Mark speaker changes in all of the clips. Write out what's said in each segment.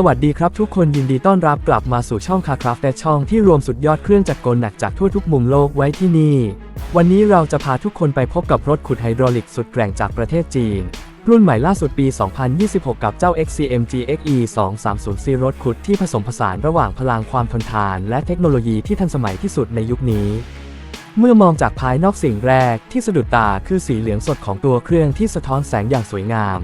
Speaker 1: สวัสดีครับทุกคนยินดีต้อนรับกลับมาสู่ช่องคาคราฟแต่ช่องที่รวมสุดยอดเครื่องจักรกลหนักจากทั่วทุกมุมโลกไว้ที่นี่ วันนี้เราจะพาทุกคนไปพบกับรถขุดไฮดรอลิกสุดแกร่งจากประเทศจีน รุ่นใหม่ล่าสุดปี 2026 กับเจ้า XCM GXE 230 C รถขุดที่ผสมผสานระหว่างพลังความทนทาน และเทคโนโลยีที่ทันสมัยที่สุดในยุคนี้ เมื่อมองจากภายนอกสิ่งแรกที่สะดุดตาคือสีเหลืองสดของตัวเครื่องที่สะท้อนแสงอย่างสวยงาม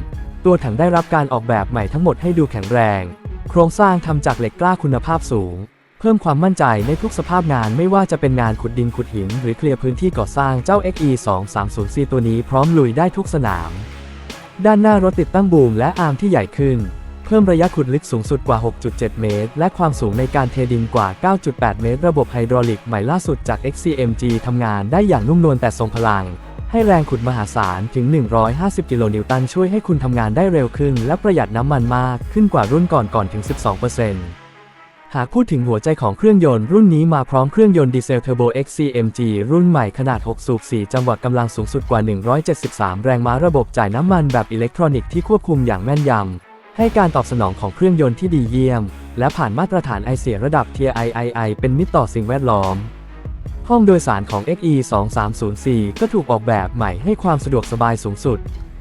Speaker 1: ตัวถังได้รับการออกแบบใหม่ทั้งหมดให้ดูแข็งแรง โครงสร้างทำจากเหล็กกล้าคุณภาพสูง เพิ่มความมั่นใจในทุกสภาพงานไม่ว่าจะเป็นงานขุดดินขุดหิน หรือเคลียร์พื้นที่ก่อสร้างเจ้า XE 230C ตัวนี้พร้อมลุยได้ทุกสนาม ด้านหน้ารถติดตั้งบูมและอาร์มที่ใหญ่ขึ้น เพิ่มระยะขุดลึกสูงสุดกว่า 6.7 เมตร และความสูงในการเทดินกว่า 9.8 เมตร ระบบไฮดรอลิกใหม่ล่าสุดจาก XCMG ทำงานได้อย่างนุ่มนวลแต่ทรงพลัง ให้แรงขุดมหาศาลถึง 150 กิโลนิวตันช่วยให้คุณทำงานได้เร็วขึ้น และประหยัดน้ำมันมากขึ้นกว่ารุ่นก่อนก่อนถึง 12%หากพูดถึงหัวใจของเครื่องยนต์รุ่นนี้มาพร้อมเครื่องยนต์ดีเซลเทอร์โบ XCMG รุ่นใหม่ขนาด 6 สูบ 4 จังหวะกำลังสูงสุดกว่า 173 แรงม้าระบบจ่ายน้ำมันแบบอิเล็กทรอนิกส์ที่ควบคุมอย่างแม่นยำให้การตอบสนองของเครื่องยนต์ที่ดีเยี่ยม และผ่านมาตรฐานไอเสียระดับ TIAI เป็นมิตรต่อสิ่งแวดล้อม ห้องโดยสารของ XE 2304ก็ถูกออกแบบใหม่ให้ความสะดวกสบายสูงสุด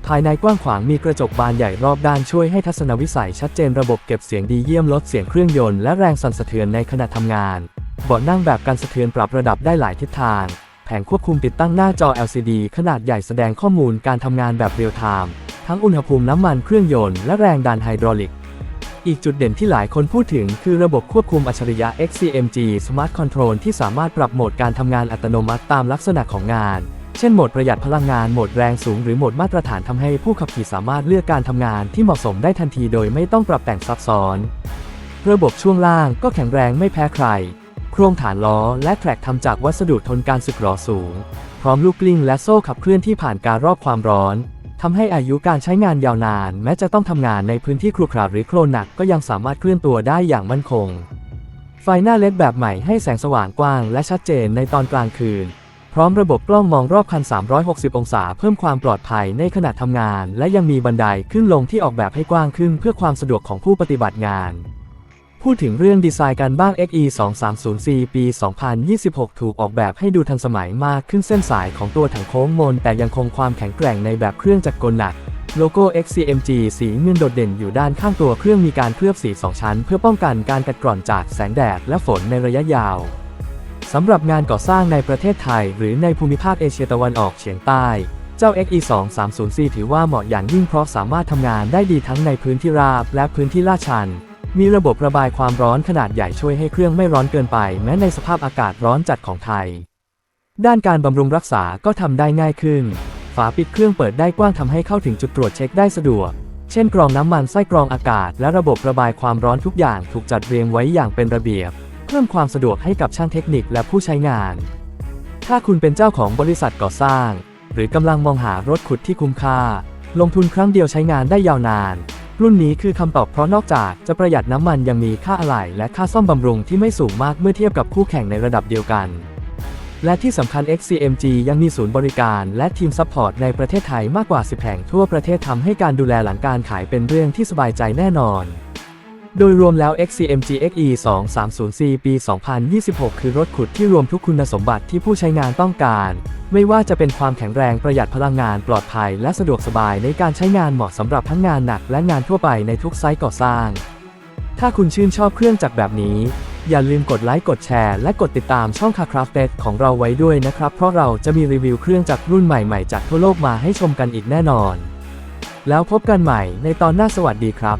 Speaker 1: ภายในกว้างขวางมีกระจกบานใหญ่รอบด้านช่วยให้ทัศนวิสัยชัดเจนระบบเก็บเสียงดีเยี่ยมลดเสียงเครื่องยนต์และแรงสั่นสะเทือนในขณะทำงาน เบาะนั่งแบบการสะเทือนปรับระดับได้หลายทิศทาง แผงควบคุมติดตั้งหน้าจอ LCD ขนาดใหญ่แสดงข้อมูลการทำงานแบบเรียลไทม์ทั้งอุณหภูมิน้ำมันเครื่องยนต์และแรงดันไฮดรอลิก อีกจุดเด่นที่หลายคนพูดถึงคือระบบควบคุมอัจฉริยะ XCMG Smart Control ที่สามารถปรับโหมดการทำงานอัตโนมัติตามลักษณะของงาน เช่นโหมดประหยัดพลังงาน โหมดแรงสูง หรือโหมดมาตรฐานทำให้ผู้ขับขี่สามารถเลือกการทำงานที่เหมาะสมได้ทันทีโดยไม่ต้องปรับแต่งซับซ้อน ระบบช่วงล่างก็แข็งแรงไม่แพ้ใคร โครงฐานล้อและแทร็กทำจากวัสดุทนการสึกหรอสูง พร้อมลูกกลิ้งและโซ่ขับเคลื่อนที่ผ่านการรอบความร้อน ทำให้อายุการใช้งานยาวนาน แม้จะต้องทำงานในพื้นที่ครุขระหรือโคลนหนักก็ยังสามารถเคลื่อนตัวได้อย่างมั่นคง ไฟหน้าเลดแบบใหม่ให้แสงสว่างกว้างและชัดเจนในตอนกลางคืน พร้อมระบบกล้องมองรอบคัน 360 องศา เพิ่มความปลอดภัยในขณะทำงาน และยังมีบันไดขึ้นลงที่ออกแบบให้กว้างขึ้นเพื่อความสะดวกของผู้ปฏิบัติงาน พูดถึงเรื่องดีไซน์การบ้าง XE 230C ปี 2026 ถูกออกแบบให้ดูทันสมัยมากขึ้นเส้นสายของตัวถังโค้งมน แต่ยังคงความแข็งแกร่งในแบบเครื่องจักรกลหนัก โลโก้ XCMG สีเงินโดดเด่นอยู่ด้านข้างตัวเครื่องมีการเคลือบสี 2 ชั้น เพื่อป้องกันการกัดกร่อนจากแสงแดดและฝนในระยะยาวสำหรับงานก่อสร้างในประเทศไทย หรือในภูมิภาคเอเชียตะวันออกเฉียงใต้เจ้า XE 230C ถือว่าเหมาะอย่างยิ่งเพราะสามารถทำงานได้ดีทั้งในพื้นที่ราบและพื้นที่ลาดชัน มีระบบระบายความร้อนขนาดใหญ่ช่วยให้เครื่องไม่ร้อนเกินไป แม้ในสภาพอากาศร้อนจัดของไทย ด้านการบำรุงรักษาก็ทำได้ง่ายขึ้น ฝาปิดเครื่องเปิดได้กว้างทำให้เข้าถึงจุดตรวจเช็คได้สะดวก เช่นกรองน้ำมันไส้กรองอากาศ และระบบระบายความร้อนทุกอย่างถูกจัดเรียงไว้อย่างเป็นระเบียบ เพิ่มความสะดวกให้กับช่างเทคนิคและผู้ใช้งาน ถ้าคุณเป็นเจ้าของบริษัทก่อสร้าง หรือกำลังมองหารถขุดที่คุ้มค่า ลงทุนครั้งเดียวใช้งานได้ยาวนาน รุ่นนี้คือคำตอบเพราะนอกจากจะประหยัดน้ำมันยังมีค่าอะไหล่และค่าซ่อมบำรุงที่ไม่สูงมากเมื่อเทียบกับคู่แข่งในระดับเดียวกัน และที่สำคัญ XCMG ยังมีศูนย์บริการและทีมซัพพอร์ตในประเทศไทยมากกว่า 10 แห่งทั่วประเทศทำให้การดูแลหลังการขายเป็นเรื่องที่สบายใจแน่นอน โดยรวมแล้ว XCMG XE 230C ปี 2026 คือรถขุดที่รวมทุกคุณสมบัติที่ผู้ใช้งานต้องการ ไม่ว่าจะเป็นความแข็งแรงประหยัดพลังงานปลอดภัย และสะดวกสบายในการใช้งานเหมาะสำหรับทั้งงานหนักและงานทั่วไปในทุกไซต์ก่อสร้าง ถ้าคุณชื่นชอบเครื่องจักรแบบนี้ อย่าลืมกดไลค์กดแชร์และกดติดตามช่อง c a r c r a f t e d ของเราไว้ด้วยนะครับ เพราะเราจะมีรีวิวเครื่องจักรรุ่นใหม่ๆจากทั่วโลกมาให้ชมกันอีกแน่นอน แล้วพบกันใหม่ในตอนหน้าสวัสดีครับ